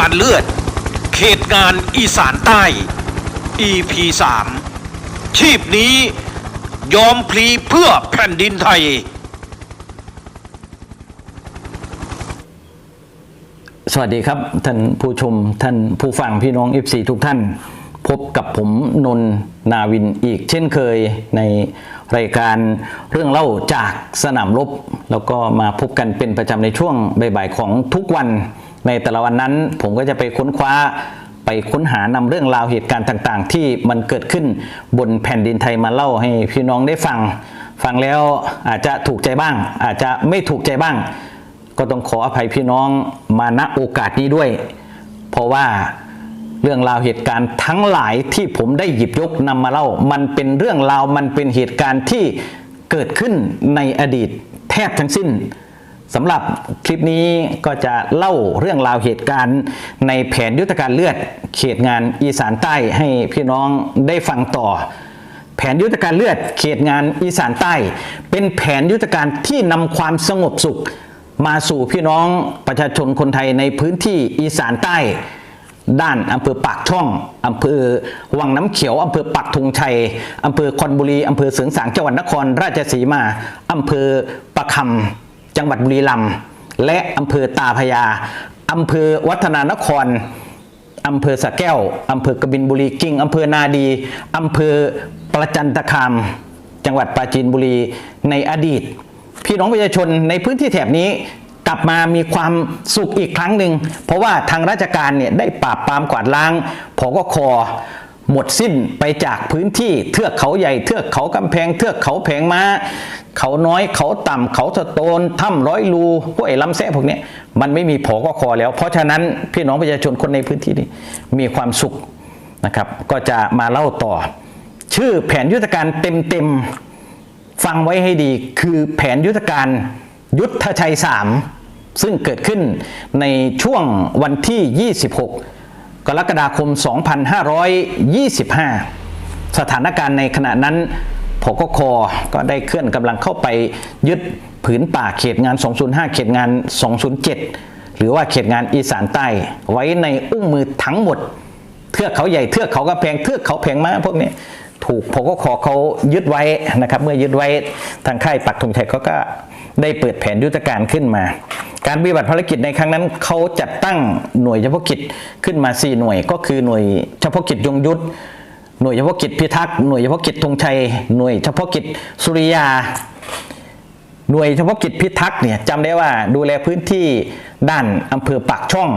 การเลือด เขตงานอีสานใต้ EP 3ชีพนี้ยอมพลีเพื่อแผ่นดินไทย สวัสดีครับ ท่านผู้ชมท่านผู้ฟังพี่น้อง FC ทุกท่าน พบกับผมนนท์นาวินอีกเช่นเคยในรายการเรื่องเล่าจากสนามรบ แล้วก็มาพบกันเป็นประจำในช่วงบ่ายๆของทุกวัน ในแต่ละวันนั้นผมก็จะไปค้นคว้าไปค้นหานำเรื่องราวเหตุการณ์ต่างๆ ที่มันเกิดขึ้นบนแผ่นดินไทยมาเล่าให้พี่น้องได้ฟัง ฟังแล้วอาจจะถูกใจบ้าง อาจจะไม่ถูกใจบ้าง ก็ต้องขออภัยพี่น้องมาณโอกาสนี้ด้วย เพราะว่าเรื่องราวเหตุการณ์ทั้งหลายที่ผมได้หยิบยกนำมาเล่า มันเป็นเรื่องราวมันเป็นเหตุการณ์ที่เกิดขึ้นในอดีตแทบทั้งสิ้น สำหรับคลิปนี้ก็จะเล่าเรื่องราวเหตุการณ์ ในแผนยุทธการเลือดเขตงานอีสานใต้ให้พี่น้องได้ฟังต่อ แผนยุทธการเลือดเขตงานอีสานใต้ เป็นแผนยุทธการที่นำความสงบสุข มาสู่พี่น้องประชาชนคนไทยในพื้นที่อีสานใต้ ด้านอำเภอปากช่องอำเภอวังน้ำเขียวอำเภอปักธงชัยอำเภอคอนบุรีอำเภอเสริงสางจังหวัดนครราชสีมาอำเภอประคำ จังหวัดบุรีรัมย์และอำเภอตาพยาอำเภอวัฒนานครอำเภอสะแก้วอำเภอกบินบุรีกิ่งอำเภอนาดีอำเภอประจันตคาม จังหวัดปราจีนบุรีในอดีต พี่น้องประชาชนในพื้นที่แถบนี้กลับมามีความสุขอีกครั้งหนึ่ง เพราะว่าทางราชการเนี่ยได้ปราบปรามกวาดล้างผกค หมดสิ้นไปจากพื้นที่เทือกเขาใหญ่เทือกเขากำแพงเทือกเขาแผงม้า เขาน้อยเขาต่ำเขาสะโตนถ้ำร้อยรูห้วยลำแซะพวกนี้มันไม่มีผอก็คอแล้ว เพราะฉะนั้นพี่น้องประชาชนคนในพื้นที่นี้มีความสุขนะครับ ก็จะมาเล่าต่อ ชื่อแผนยุทธการเต็มๆฟังไว้ให้ดีคือแผนยุทธการยุทธชัย 3 ซึ่งเกิดขึ้นในช่วงวันที่ 26 กรกฎาคม 2525 สถานการณ์ในขณะนั้นพกคก็ได้เคลื่อนกำลังเข้าไปยึดผืนป่าเขตงาน 205 เขตงาน 207 หรือว่าเขตงานอีสานใต้ ไว้ในอุ้งมือทั้งหมด เทือกเขาใหญ่เทือกเขากระแพงเทือกเขาแพงม้าพวกนี้ถูกพกคเขายึดไว้นะครับ เมื่อยึดไว้ทางค่ายปักธงชัยเขาก็ได้เปิดแผนยุทธการขึ้นมา การปฏิบัติภารกิจในครั้งนั้นเขาจัดตั้งหน่วยเฉพาะกิจขึ้นมา 4 หน่วยก็คือหน่วยเฉพาะกิจยงยุทธหน่วยเฉพาะกิจพิทักษ์หน่วยเฉพาะกิจธงชัยหน่วยเฉพาะกิจสุริยา หน่วยเฉพาะกิจพิทักษ์เนี่ยจำได้ว่าดูแลพื้นที่ด้านอำเภอปากช่อง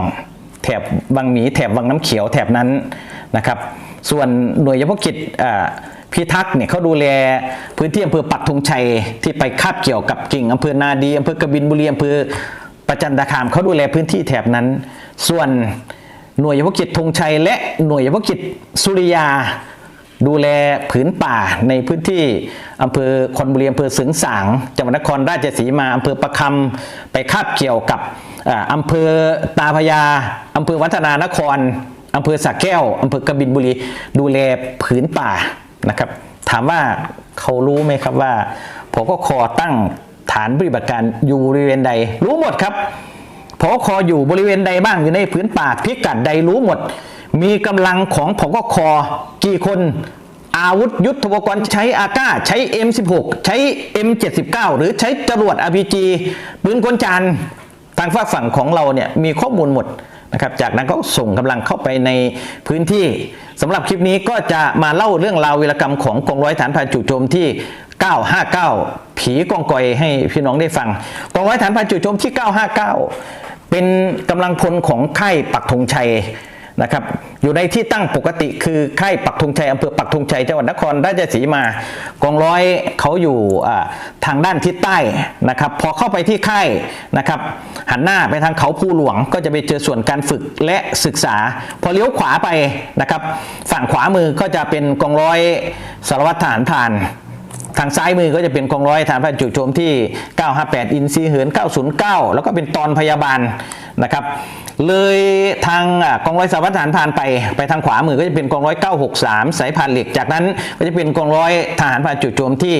แถบบางหมีแถบวังน้ำเขียวแถบนั้นนะครับ ส่วนหน่วยเฉพาะกิจพิทักษ์เนี่ยเขาดูแลพื้นที่อำเภอปักธงชัยที่ไปคาบเกี่ยวกับกิ่งอำเภอนาดีอำเภอกบินบุรีอำเภอ ประจันตคามเขาดูแลพื้นที่แถบนั้น ส่วนหน่วยเฉพาะกิจธงชัย และหน่วยเฉพาะกิจสุริยา ดูแลผืนป่าในพื้นที่อำเภอคอนบุรีอำเภอสึงสางจังหวัดนครราชสีมาอำเภอประคำไปคาบเกี่ยวกับอำเภอตาพยาอำเภอวัฒนานครอำเภอสักแก้วอำเภอกบินบุรี ดูแลผืนป่านะครับ ถามว่าเขารู้ไหมครับว่าผมก็คอตั้ง ฐานปฏิบัติการอยู่บริเวณใด รู้หมดครับพอคออยู่บริเวณใดบ้างอยู่ในพื้นป่าพิกัดใดรู้หมด มีกำลังของพกคอกี่คนอาวุธยุทโธปกรณ์ใช้อาก้าใช้ M16 ใช้ M79 หรือใช้จรวด RPG ปืนกลจานทางฝากฝั่งของเราเนี่ยมีข้อมูลหมด นะครับ จากนั้นก็ส่งกำลังเข้าไปในพื้นที่สำหรับคลิปนี้ก็จะมาเล่าเรื่องราววีรกรรมของกองร้อยฐานผ่านจู่โจมที่ 959 ผีกองกอยให้พี่น้องได้ฟังกองร้อยฐานผ่านจู่โจมที่ 959 เป็นกำลังพลของค่ายปักธงชัยนะครับ อยู่ในที่ตั้งปกติคือค่ายปักธงชัยอำเภอปัก ธงชัยจังหวัดนครราชสีมากองร้อยเขาอยู่ทางด้านทิศใต้นะครับ พอเข้าไปที่ค่ายนะครับ หันหน้าไปทางเขาภูหลวงก็จะไปเจอส่วนการฝึกและศึกษา พอเลี้ยวขวาไปนะครับ ฝั่งขวามือก็จะเป็นกองร้อยสารวัตรทหารผ่าน ทางซ้ายมือก็จะเป็นกองร้อยฐานพรานจู่โจมที่ 958 อินซีเหิน 909 แล้วก็เป็นตอนพยาบาลนะครับ เลยทางกองร้อยสารวัตรทหารผ่านไป ไปทางขวามือก็จะเป็นกองร้อย 963 สายผ่านเหล็ก จากนั้นก็จะเป็นกองร้อยทหารผ่านจู่โจมที่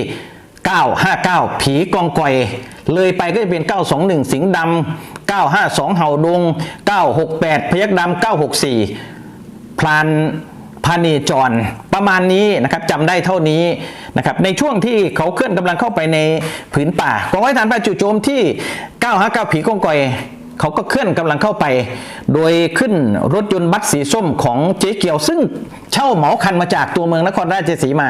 959 ผีกองกอย เลยไปก็จะเป็น 921 สิงห์ดำ 952 เห่าดง 968 พยักดำ 964 พลาน พานีจรประมาณนี้นะครับจำได้เท่านี้นะครับในช่วงที่เขาเคลื่อนกำลังเข้าไปในผืนป่ากองร้อยฐานพระจู่โจมที่ 959 ผีกองกอยเขาก็เคลื่อนกำลังเข้าไป โดยขึ้นรถยนต์บัสสีส้มของเจ๊เกียว ซึ่งเช่าเหมาคันมาจากตัวเมืองนครราชสีมา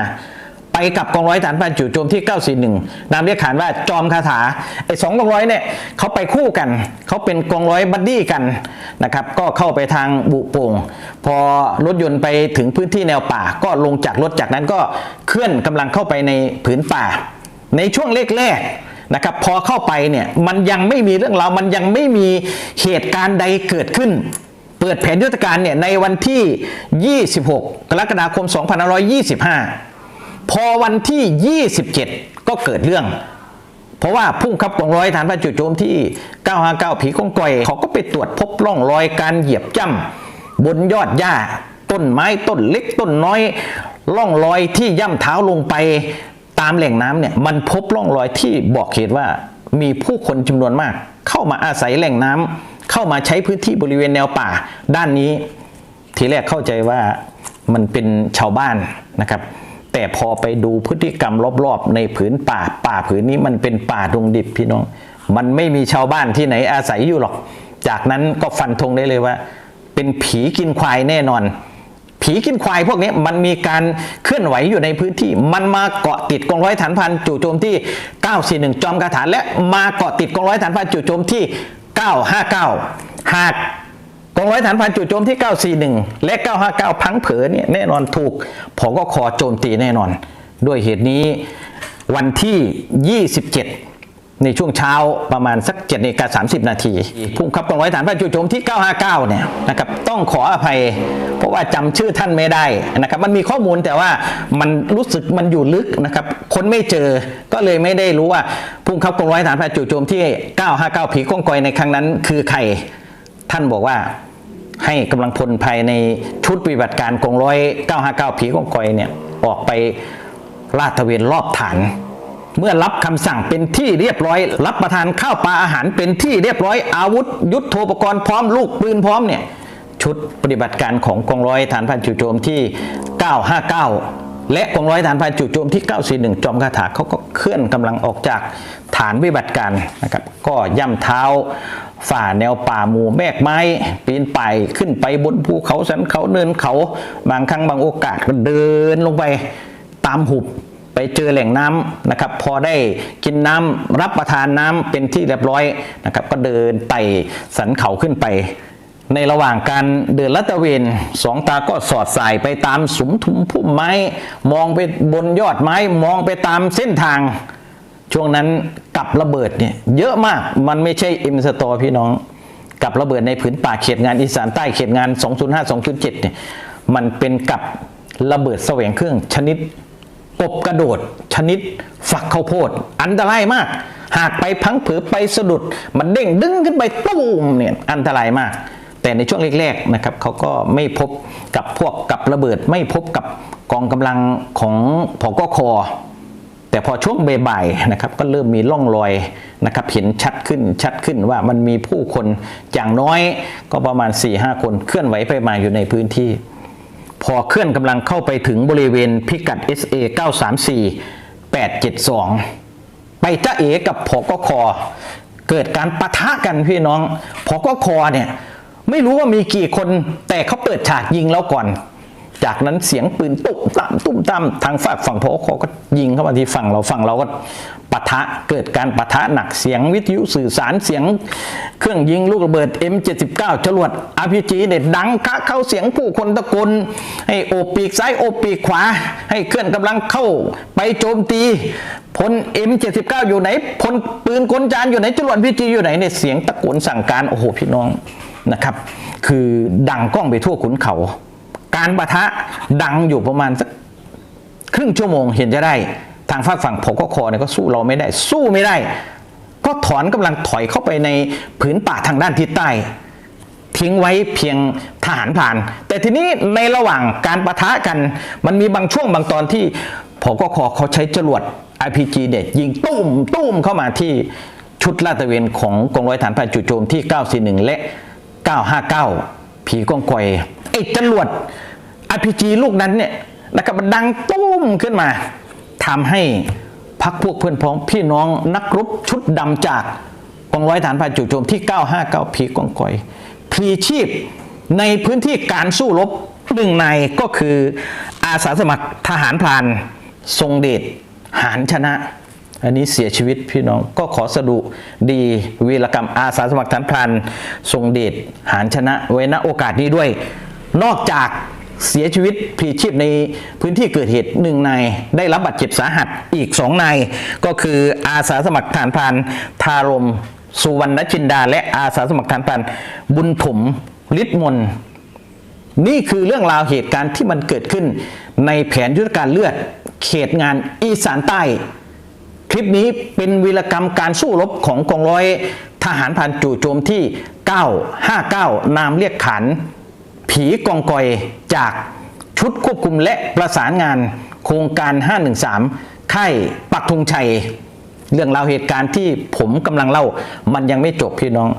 ไปกับกองร้อยฐานพันจู่โจมที่ 941 นามเรียกขานว่าจอมคาถาไอ้สองกองร้อยเนี่ยเขาไปคู่กัน เขาเป็นกองร้อยบัดดี้กันนะครับก็เข้าไปทางบุโป่งพอรถยนต์ไปถึงพื้นที่แนวป่า ก็ลงจากรถจากนั้นก็เคลื่อนกำลังเข้าไปในผืนป่า ในช่วงแรกๆนะครับพอเข้าไปเนี่ยมันยังไม่มีเรื่องราวมันยังไม่มีเหตุการณ์ใดเกิดขึ้นเปิดแผนยุทธการเนี่ยในวันที่ 26 กรกฎาคม 2525 พอวันที่ 27 ก็เกิดเรื่อง เพราะว่าพุ่งขับกองร้อยฐานพระจุโจมที่ 959 ผีกองกอย เขาก็ไปตรวจพบร่องรอยการเหยียบจ้ำบนยอดหญ้า ต้นไม้ต้นเล็กต้นน้อยร่องรอยที่ย่ำเท้าลงไปตามแหล่งน้ำเนี่ยมันพบร่องรอยที่บอกเหตุว่ามีผู้คนจำนวนมาก เข้ามาอาศัยแหล่งน้ำเข้ามาใช้พื้นที่บริเวณแนวป่า ด้านนี้ ทีแรกเข้าใจว่ามันเป็นชาวบ้านนะครับ แต่พอไปดูพฤติกรรมรอบๆ ในผืนป่า ป่าผืนนี้มันเป็นป่าดงดิบพี่น้อง มันไม่มีชาวบ้านที่ไหนอาศัยอยู่หรอก จากนั้นก็ฟันธงได้เลยว่า เป็นผีกินควายแน่นอน ผีกินควายพวกนี้มันมีการเคลื่อนไหวอยู่ในพื้นที่ มันมาเกาะติดกองร้อยฐานพันจู่โจมที่ 941 จอมกระฐานและมาเกาะติดกองร้อยฐานพันจู่โจมที่ 959 หาก กองร้อยฐานพันจู่โจมที่ 941 และ 959 พังเผอเนี่ยแน่นอนถูกผอก็คอโจมตีแน่นอน ด้วยเหตุนี้วันที่ 27 ในช่วงเช้าประมาณสัก7นาฬิกา30 นาทีผู้บังคับกองร้อยฐานพันจู่โจมที่ 959 เนี่ยนะครับต้องขออภัย เพราะว่าจำชื่อท่านไม่ได้นะครับมันมีข้อมูลแต่ว่ามันรู้สึกมันอยู่ลึกนะครับคนไม่เจอก็เลยไม่ได้รู้ว่าผู้บังคับกองร้อยฐานพันจู่โจมที่ 959 ผีก้องกอยในครั้งนั้นคือใครท่านบอกว่า ให้กำลังพลภายในชุดปฏิบัติการกองร้อย959ผีกองกอยเนี่ยออกไปลาดตระเวนรอบฐาน เมื่อรับคำสั่งเป็นที่เรียบร้อย รับประทานข้าวปลาอาหารเป็นที่เรียบร้อยอาวุธ ยุทโธปกรณ์พร้อมลูกปืนพร้อมเนี่ยชุดปฏิบัติการของกองร้อยฐานพันจู่โจมที่ 959 และกองร้อยฐานพันจู่โจมที่ 941 จอมคาถาเขาก็เคลื่อนกำลังออกจากฐานปฏิบัติการนะครับ ก็ย่ำเท้าฝ่าแนวป่าหมู่แมกไม้ ปีนป่ายขึ้นไปบนภูเขาสันเขาเนินเขา บางครั้งบางโอกาสก็เดินลงไปตามหุบไปเจอแหล่งน้ำนะครับ พอได้กินน้ำรับประทานน้ำเป็นที่เรียบร้อยนะครับ ก็เดินไต่สันเขาขึ้นไป ในระหว่างการเดินลัตะเวนสองตาก็สอดสายไปตามสุมทุมพุ่มไม้ มองไปบนยอดไม้มองไปตามเส้นทาง ช่วงนั้นกับระเบิดเนี่ยเยอะมากมันไม่ใช่เอ็มสตอพี่น้อง กับระเบิดในผืนป่าเขตงานอีสานใต้เขตงาน 205 2.7เนี่ยมันเป็นกับระเบิดแสวงเครื่องชนิดกบกระโดด ชนิดฝักข้าวโพด อันตรายมาก หากไปพังผือไปสะดุด มันเด้งดึงขึ้นไปตุ้มเนี่ยอันตรายมาก แต่ในช่วงแรกๆนะครับเขาก็ไม่พบกับพวกกับระเบิด ไม่พบกับกองกำลังของผกคอแต่พอช่วงบ่ายๆนะครับก็เริ่มมีร่องรอยนะครับเห็นชัดขึ้นชัดขึ้นว่ามันมีผู้คนอย่างน้อยก็ประมาณ 4-5 คนเคลื่อนไหวไปมาอยู่ในพื้นที่ พอเคลื่อนกำลังเข้าไปถึงบริเวณพิกัด SA 934 872 ไปจ้าเอกับผกคเกิดการปะทะกันพี่น้องผกคเนี่ย ไม่รู้ว่ามีกี่คนแต่เขาเปิดฉากยิงแล้วก่อน จากนั้นเสียงปืนตุ้มตามตุ้มตามทางฝากฝั่งพอคก็ยิงเข้ามาที่ฝั่งเราฝั่งเราก็ปะทะเกิดการปะทะหนักเสียงวิทยุสื่อสารเสียง เครื่องยิงลูกระเบิด M79 จรวด RPG เนี่ยดังคะเข้าเสียงผู้คนตะโกนให้โอปีกซ้ายโอปีกขวา ให้เคลื่อนกำลังเข้าไปโจมตีพล M79 อยู่ไหนพลปืนกลจานอยู่ไหนจรวด RPG อยู่ไหนเนี่ยเสียงตะโกนสั่งการโอ้โหพี่น้อง นะครับ คือดังกล้องไปทั่วขุนเขา การประทะดังอยู่ประมาณสักครึ่งชั่วโมงเห็นจะได้ทางฝากฝั่งผกคเนี่ยก็สู้เราไม่ได้ สู้ไม่ได้ ก็ถอนกำลังถอยเข้าไปในผืนป่าทางด้านทิศใต้ ทิ้งไว้เพียงทหารผ่าน แต่ทีนี้ในระหว่างการประทะกัน มันมีบางช่วงบางตอนที่ผกคเขาใช้จรวด RPG เด็ดยิงตุ้มตุ้มเข้ามาที่ชุดลาดตระเวนของกองร้อยฐานพรานจู่โจมที่ 941 และ 959 ผีกองกอยไอ้จรวด RPG ลูกนั้นเนี่ยนะครับมันดังตุ้มขึ้นมาทำให้พักพวกเพื่อนพ้องพี่น้องนักรบชุดดำจากกองร้อยฐานพรานจู่โจมที่ 959 ผีกองกอยพลีชีพในพื้นที่การสู้รบหนึ่งในก็คืออาสาสมัครทหารพราน ทรงเดชหารชนะ อันนี้เสียชีวิตพี่น้องก็ขอสดุดีวีรกรรมอาสาสมัครฐานพรานทรงเดชหารชนะไว้ณโอกาสนี้ด้วย นอกจากเสียชีวิตพลีชีพในพื้นที่เกิดเหตุหนึ่งนายได้รับบาดเจ็บสาหัสอีกสองนายก็คืออาสาสมัครฐานพรานทารม สุวรรณจินดา และอาสาสมัครฐานพรานบุญถมฤทธิ์มนนี่คือเรื่องราวเหตุการณ์ที่มันเกิดขึ้นในแผนยุทธการเลือดเขตงานอีสานใต้ ลิปนี้เป็นวีรกรรมการสู้รบของกองร้อยทหารผ่านจู่โจมที่ 959 นามเรียกขัน ผีกองกอยจากชุดควบคุมและประสานงานโครงการ 513 ค่ายปักธงชัย เรื่องราวเหตุการณ์ที่ผมกำลังเล่า มันยังไม่จบพี่น้อง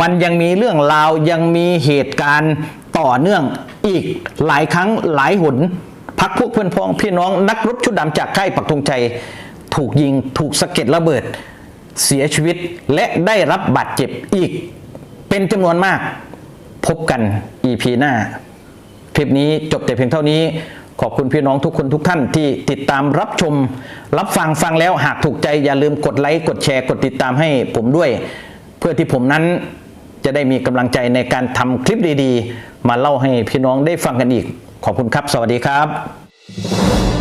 มันยังมีเรื่องราวยังมีเหตุการณ์ต่อเนื่องอีกหลายครั้งหลายหนพักพวกเพื่อนพ้องพี่น้องนักรบชุดดำจากค่ายปักธงชัย ถูกยิงถูกสะเก็ดระเบิดเสียชีวิตและได้รับบาดเจ็บอีก เป็นจำนวนมาก พบกัน EP หน้า คลิปนี้จบแต่เพียงเท่านี้ ขอบคุณพี่น้องทุกคนทุกท่านที่ติดตามรับชม รับฟังฟังแล้วหากถูกใจอย่าลืมกดไลค์กดแชร์กดติดตามให้ผมด้วย เพื่อที่ผมนั้นจะได้มีกำลังใจในการทำคลิปดีๆ มาเล่าให้พี่น้องได้ฟังกันอีก ขอบคุณครับ สวัสดีครับ